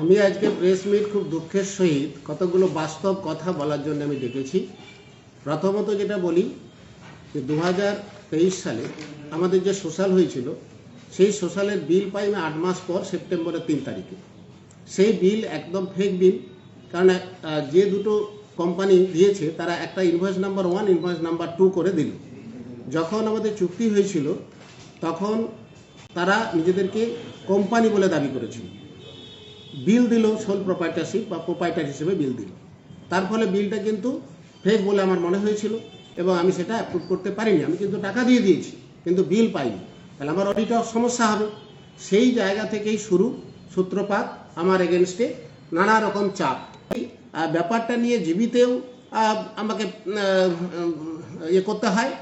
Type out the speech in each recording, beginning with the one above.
আমি আজকে press meet খুব দুঃখের সহিত কতগুলো বাস্তব কথা বলার জন্য আমি ডেকেছি। প্রথমত যেটা বলি, যে দু হাজার তেইশ সালে আমাদের যে সোশ্যাল হয়েছিল, সেই সোশ্যালের বিল পাই আমি আট মাস পর সেপ্টেম্বরের তিন তারিখে। সেই বিল একদম ফেক বিল কারণ যে দুটো কোম্পানি দিয়েছে, তারা একটা invoice number one invoice number two করে দিল। যখন আমাদের চুক্তি হয়েছিল, তখন তারা নিজেদেরকে কোম্পানি বলে দাবি করেছিল। বিল দিল সোল প্রোপাইটারশিপ বা প্রোপাইটার হিসেবে বিল দিল। তার ফলে বিলটা কিন্তু ফেক বলে আমার মনে হয়েছিল এবং আমি সেটা অ্যাপ্রুভ করতে পারিনি। আমি কিন্তু টাকা দিয়ে দিয়েছি, কিন্তু বিল পাইনি। তাহলে আমার অডিটর সমস্যা হবে। সেই জায়গা থেকেই শুরু সূত্রপাত আমার এগেনস্টে নানা রকম চাপ। ব্যাপারটা নিয়ে জীবিতেও আমাকে ইয়ে করতে হয়,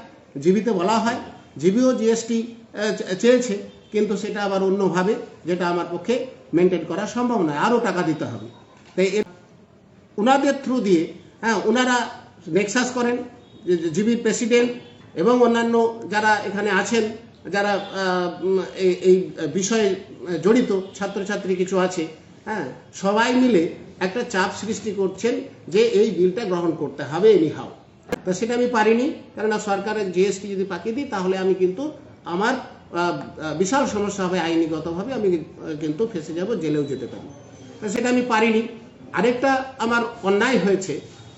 জীবিতে বলা হয়। জিবিও জিএসটি চেয়েছে, কিন্তু সেটা আবার অন্যভাবে, যেটা আমার পক্ষে মেনটেন করা সম্ভব নয়, আরও টাকা দিতে হবে। তাই ওনাদের থ্রু দিয়ে হ্যাঁ ওনারা নেক্সাস করেন জিবির প্রেসিডেন্ট এবং অন্যান্য যারা এখানে আছেন, যারা এই বিষয়ে জড়িত, ছাত্রছাত্রী কিছু আছে হ্যাঁ সবাই মিলে একটা চাপ সৃষ্টি করছেন যে এই বিলটা গ্রহণ করতে হবে এনি হাও তো সেটা আমি পারিনি, কেননা সরকারের জিএসটি যদি পাকিয়ে দিই, তাহলে আমি কিন্তু আমার বিশাল সমস্যা হবে আইনিগতভাবে, আমি কিন্তু ফেসে যাব, জেলেও যেতে পারি সেটা আমি পারিনি। আরেকটা আমার অন্যায় হয়েছে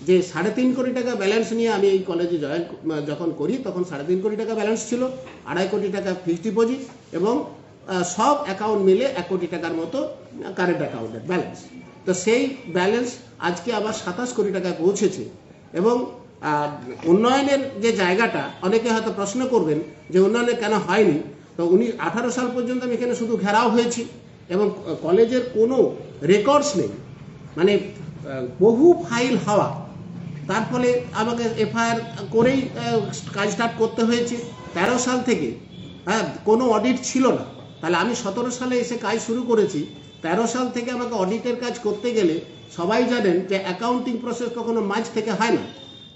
যে সাড়ে তিন কোটি টাকা ব্যালেন্স নিয়ে আমি এই কলেজে জয়েন যখন করি, তখন সাড়ে তিন কোটি টাকা ব্যালেন্স ছিল, আড়াই কোটি টাকা ফিক্সড ডিপোজিট এবং সব অ্যাকাউন্ট মিলে এক কোটি টাকার মতো কারেন্ট অ্যাকাউন্টের ব্যালেন্স তো সেই ব্যালেন্স আজকে আবার সাতাশ কোটি টাকায় পৌঁছেছে এবং উন্নয়নের যে জায়গাটা, অনেকে হয়তো প্রশ্ন করবেন যে উন্নয়নে কেন হয়নি? তো উনি আঠারো সাল পর্যন্ত আমি এখানে শুধু ঘেরাও হয়েছি এবং কলেজের কোনো রেকর্ডস নেই। মানে বহু ফাইল হওয়া। তার ফলে আমাকে এফআইআর করেই কাজ স্টার্ট করতে হয়েছে। তেরো সাল থেকে হ্যাঁ কোনো অডিট ছিল না। তাহলে আমি সতেরো সালে এসে কাজ শুরু করেছি। তেরো সাল থেকে আমাকে অডিটের কাজ করতে গেলে সবাই জানেন যে অ্যাকাউন্টিং প্রসেস কখনো মাঝ থেকে হয় না।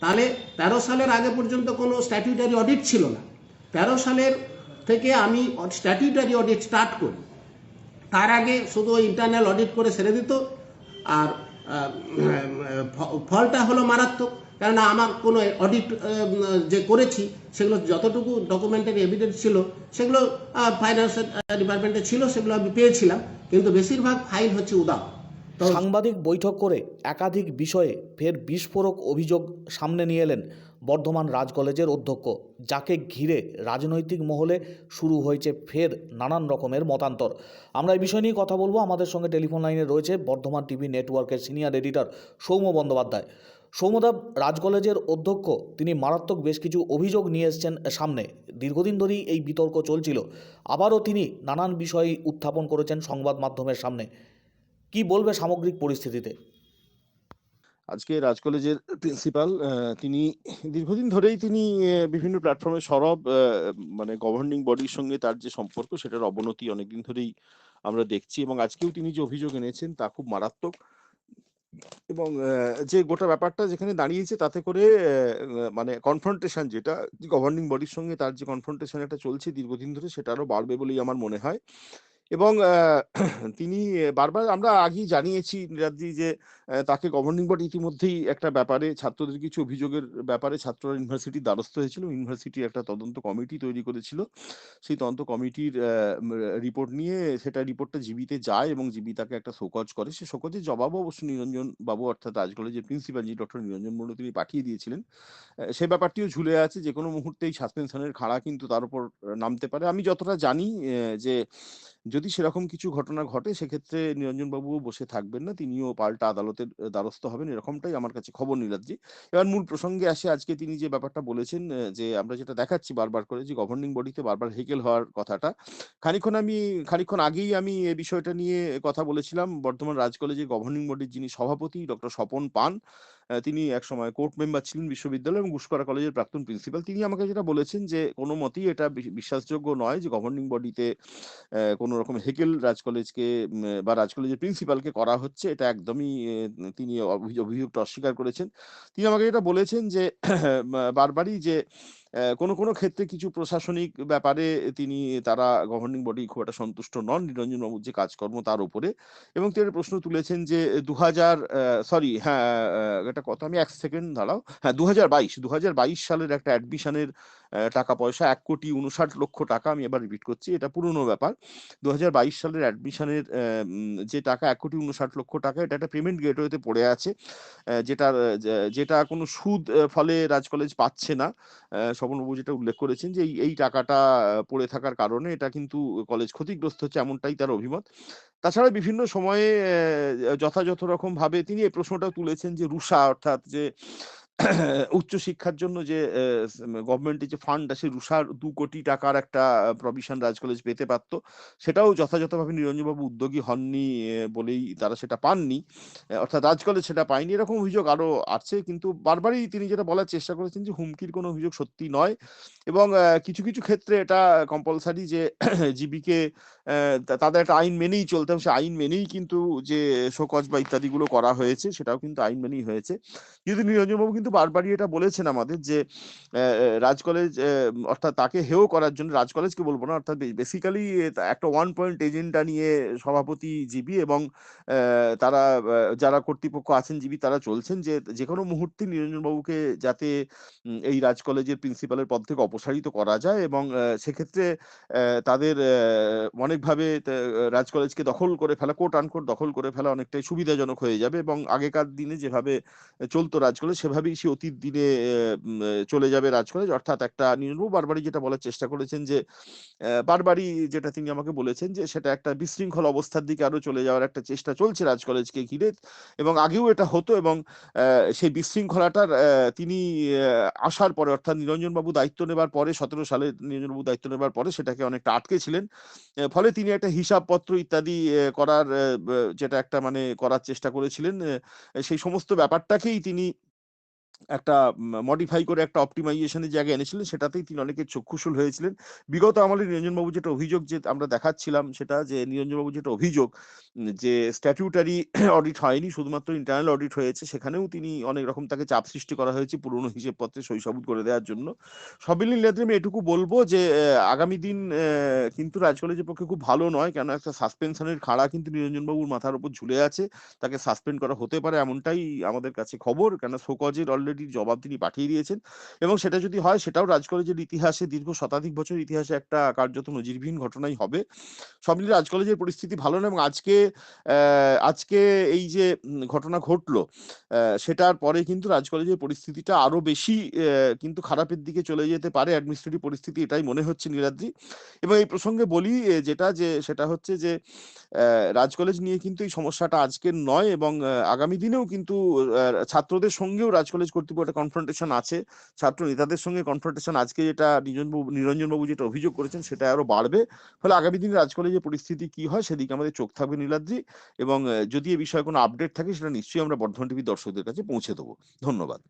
তাহলে তেরো সালের আগে পর্যন্ত কোনো স্ট্যাটিউটারি অডিট ছিল না। তেরো সালের থেকে আমি স্ট্যাটিউটারি অডিট স্টার্ট করি। তার আগে শুধু ইন্টারনাল অডিট করে সেরে দিত, আর ফলটা হলো মারাত্মক। কেননা আমার কোনো অডিট যে করেছি, সেগুলো যতটুকু ডকুমেন্টারি এভিডেন্স ছিল, সেগুলো ফাইন্যান্স ডিপার্টমেন্টে ছিল, সেগুলো আমি পেয়েছিলাম। কিন্তু বেশিরভাগ ফাইল হচ্ছে তো সাংবাদিক বৈঠক করে একাধিক বিষয়ে ফের বিস্ফোরক অভিযোগ সামনে নিয়ে এলেন বর্ধমান রাজ কলেজের অধ্যক্ষ, যাকে ঘিরে রাজনৈতিক মহলে শুরু হয়েছে ফের নানান রকমের মতান্তর। আমরা এই বিষয় নিয়ে কথা বলব। আমাদের সঙ্গে টেলিফোন লাইনে রয়েছে বর্ধমান টিভি নেটওয়ার্কের সিনিয়র এডিটর সৌম্য বন্দ্যোপাধ্যায়। সৌম্যদা, রাজ কলেজের অধ্যক্ষ, তিনি মারাত্মক বেশ কিছু অভিযোগ নিয়ে এসছেন সামনে। দীর্ঘদিন ধরেই এই বিতর্ক চলছিল। আবারও তিনি নানান বিষয় উত্থাপন করেছেন সংবাদ মাধ্যমের সামনে। কি বলবে সামগ্রিক পরিস্থিতিতে? আজকে রাজ কলেজের প্রিন্সিপাল তিনি দীর্ঘদিন ধরেই তিনি বিভিন্ন প্ল্যাটফর্মে সরব মানে গভর্নিং বডির সঙ্গে তার যে সম্পর্ক সেটার অবনতি অনেকদিন ধরেই আমরা দেখছি এবং আজকেও তিনি যে অভিযোগ এনেছেন তা খুব মারাত্মক এবং যে গোটা ব্যাপারটা যেখানে দাঁড়িয়েছে তাতে করে মানে কনফ্রন্টেশন যেটা গভর্নিং বডির সঙ্গে তার যে কনফ্রন্টেশন একটা চলছে দীর্ঘদিন ধরে সেটা আরও বাড়বে বলেই আমার মনে হয়। এবং তিনি বারবার আমরা আগেই জানিয়েছি নিরাদ্রি যে তাকে গভর্নিং বডি ইতিমধ্যেই একটা ব্যাপারে, ছাত্রদের কিছু অভিযোগের ব্যাপারে ছাত্ররা ইউনিভার্সিটির দ্বারস্থ হয়েছিল। ইউনিভার্সিটি একটা তদন্ত কমিটি তৈরি করেছিল। সেই তদন্ত কমিটির রিপোর্ট নিয়ে সেটা রিপোর্টটা জীবিতে যায় এবং জীবী তাকে একটা শোকজ করে। সে শোকজের জবাবও অবশ্য নিরঞ্জন বাবু, অর্থাৎ রাজ কলেজের প্রিন্সিপাল জি ডক্টর নিরঞ্জন মন্ডল তিনি পাঠিয়ে দিয়েছিলেন। সে ব্যাপারটিও ঝুলে আছে। যে কোনো মুহূর্তেই সাসপেনশনের খাড়া কিন্তু তার উপর নামতে পারে। আমি যতটা জানি যে যদি সেরকম কিছু ঘটনা ঘটে, সেক্ষেত্রে নিরঞ্জন বাবুও বসে থাকবেন না। তিনিও পাল্টা আদালতের দ্বারস্থ হবেন এরকমটাই আমার কাছে খবর নীলাদ্রি। এবার মূল প্রসঙ্গে আসে আজকে তিনি যে ব্যাপারটা বলেছেন যে আমরা যেটা দেখাচ্ছি বারবার করে যে গভর্নিং বডিতে বারবার হেকেল হওয়ার কথাটা। খানিক্ষণ আমি খানিক্ষণ আগেই আমি এ বিষয়টা নিয়ে কথা বলেছিলাম। বর্তমান রাজ কলেজে গভর্নিং বডির যিনি সভাপতি, ডক্টর স্বপন পান আহ, এক সময় কোর্ট মেম্বার ছিলেন বিশ্ববিদ্যালয় এবং গুসকরা কলেজের প্রাক্তন প্রিন্সিপাল। তিনি আমাকে যেটা বলেছেন যে কোনো মতেই এটা বিশ্বাসযোগ্য নয় যে গভর্নিং বডিতে কোনো রকম হেকেল রাজ কলেজকে বা রাজ কলেজের প্রিন্সিপালকে করা হচ্ছে। এটা একদমই তিনি অভিযোগ- অভিযোগটা অস্বীকার করেছেন। তিনি আমাকে যেটা বলেছেন যে বারবারই যে কোনো কোনো ক্ষেত্রে কিছু প্রশাসনিক ব্যাপারে তিনি, তারা গভর্নিং বডি খুব একটা সন্তুষ্ট নন, নিরঞ্জন বাবুর যে কাজকর্ম তার উপরে। এবং তিনি প্রশ্ন তুলেছেন যে দু হাজার সরি হ্যাঁ একটা এটা কত আমি এক সেকেন্ড দাঁড়াও। হ্যাঁ দু হাজার বাইশ দু হাজার বাইশ সালের একটা অ্যাডমিশনের টাকা পয়সা এক কোটি উনষাট লক্ষ টাকা আমি এবার রিপিট করছি, এটা পুরনো ব্যাপার। দু হাজার বাইশ সালের অ্যাডমিশনের যে টাকা, এক কোটি উনষাট লক্ষ টাকা, এটা একটা পেমেন্ট গেটওয়েতে পড়ে আছে যেটা যেটা কোনো সুদ ফলে রাজ কলেজ পাচ্ছে না। স্বপনবাবু যেটা উল্লেখ করেছেন যে এই টাকাটা পড়ে থাকার কারণে এটা কিন্তু কলেজ ক্ষতিগ্রস্ত হচ্ছে এমনটাই তার অভিমত। তাছাড়া বিভিন্ন সময়ে যথাযথ রকম ভাবে তিনি এই প্রশ্নটা তুলেছেন যে রুষা অর্থাৎ যে উচ্চ শিক্ষার জন্য যে গভর্নমেন্টের যে ফান্ড আছে রুষার দু কোটি টাকার একটা প্রভিশন রাজ কলেজ পেতে পারত। সেটাও যথাযথভাবে নিরঞ্জনবাবু উদ্যোগী হননি বলেই তারা সেটা পাননি। অর্থাৎ রাজ কলেজ সেটা পায়নি। এরকম অভিযোগ আরও আছে কিন্তু বারবারই তিনি যেটা বলার চেষ্টা করেছেন যে, হুমকির কোনো অভিযোগ সত্যি নয় এবং কিছু কিছু ক্ষেত্রে এটা কম্পালসারি যে, জিবিকে তাদের একটা আইন মেনেই চলতে হবে। সে আইন মেনেই কিন্তু যে, শোকজ বা ইত্যাদিগুলো করা হয়েছে, সেটাও কিন্তু আইন মেনেই হয়েছে। যদি নিরঞ্জনবাবু কিন্তু বারবারই এটা বলেছেন আমাদের যে রাজ কলেজ অর্থাৎ তাকে হেও করার জন্য, রাজ কলেজকে বলব না, অর্থাৎ বেসিক্যালি একটা ওয়ান পয়েন্ট এজেন্ডা নিয়ে সভাপতি জিবি এবং তারা যারা কর্তৃপক্ষ আছেন জিবি, তারা চলছেন যে যে কোনো মুহূর্তে নিরঞ্জনবাবুকে যাতে এই রাজ কলেজের প্রিন্সিপালের পদ থেকে অপসারিত করা যায় এবং সেক্ষেত্রে তাদের অনেকভাবে রাজ কলেজকে দখল করে ফেলা কোট আনকোট দখল করে ফেলা অনেকটাই সুবিধাজনক হয়ে যাবে এবং আগেকার দিনে যেভাবে চলতো রাজ কলেজ সেভাবেই সে অতীত দিনে চলে যাবে রাজ কলেজ অর্থাৎ একটা নির্মূল বারবারই যেটা বলার চেষ্টা করেছেন যে বারবারই যেটা তিনি আমাকে বলেছেন যে, সেটা একটা বিশৃঙ্খল অবস্থার দিকে আরও চলে যাওয়ার একটা চেষ্টা চলছে রাজ কলেজকে ঘিরে। এবং আগেও এটা হতো এবং সেই বিশৃঙ্খলাটার তিনি আসার পরে অর্থাৎ নিরঞ্জনবাবু দায়িত্ব নেবার পরে, সতেরো সালে নিরঞ্জনবাবু দায়িত্ব নেবার পরে সেটাকে অনেকটা আটকে ছিলেন। ফলে তিনি একটা হিসাবপত্র ইত্যাদি করার যেটা একটা মানে করার চেষ্টা করেছিলেন। সেই সমস্ত ব্যাপারটাকেই তিনি একটা মডিফাই করে একটা অপটিমাইজেশনের জায়গায় এনেছিলেন, সেটাতেই তিনি অনেকের চক্ষুশুল হয়েছিলেন। বিগত আমাদের নিরঞ্জনবাবু যেটা অভিযোগ যে আমরা দেখাচ্ছিলাম, সেটা যে নিরঞ্জনবাবু যেটা অভিযোগ যে স্ট্যাটিউটারি অডিট হয়নি, শুধুমাত্র ইন্টারনাল অডিট হয়েছে, সেখানেও তিনি অনেক রকম তাকে চাপ সৃষ্টি করা হয়েছে পুরনো হিসেবপত্রে সইসাবুত করে দেওয়ার জন্য। সবিল নীলাদ্রি আমি এটুকু বলব যে আগামী দিন কিন্তু রাজ কলেজের পক্ষে খুব ভালো নয় কেন একটা সাসপেনশনের খাড়া কিন্তু নিরঞ্জনবাবুর মাথার উপর ঝুলে আছে, তাকে সাসপেন্ড করা হতে পারে এমনটাই আমাদের কাছে খবর কেন শোকজের অলরেডি জবাব তিনি পাঠিয়ে দিয়েছেন। এবং সেটা যদি হয়, সেটাও রাজ কলেজের ইতিহাসে দীর্ঘ শতাধিক বছর ইতিহাসে একটা কার্যত নজিরবিহীন ঘটনাই হবে। সব মিলিয়ে রাজ কলেজের পরিস্থিতি ভালো না এবং আজকে আজকে এই যে ঘটনা ঘটলো সেটার পরে কিন্তু রাজ কলেজের পরিস্থিতিটা আরও বেশি কিন্তু খারাপের দিকে চলে যেতে পারে। অ্যাডমিনিস্ট্রেটিভ পরিস্থিতি এটাই মনে হচ্ছে নীলাদ্রি। এবং এই প্রসঙ্গে বলি যেটা যে, সেটা হচ্ছে যে রাজ কলেজ নিয়ে কিন্তু এই সমস্যাটা আজকের নয় এবং আগামী দিনেও কিন্তু ছাত্রদের সঙ্গেও রাজ কলেজ কর্তৃপক্ষ একটা কনফ্রন্টেশন আছে। ছাত্র নেতাদের সঙ্গে কনফ্রন্টেশন আজকে যেটা নিরঞ্জনবাবু নিরঞ্জনবাবু যেটা অভিযোগ করেছেন সেটা আরও বাড়বে। ফলে আগামী দিনে রাজ কলেজের পরিস্থিতি কি হয় সেদিকে আমাদের চোখ থাকবে নীলাদ্রি এবং যদি এ বিষয়ে কোনো আপডেট থাকে সেটা নিশ্চয়ই আমরা বর্ধমান টিভি দর্শকদের কাছে পৌঁছে দেবো। ধন্যবাদ।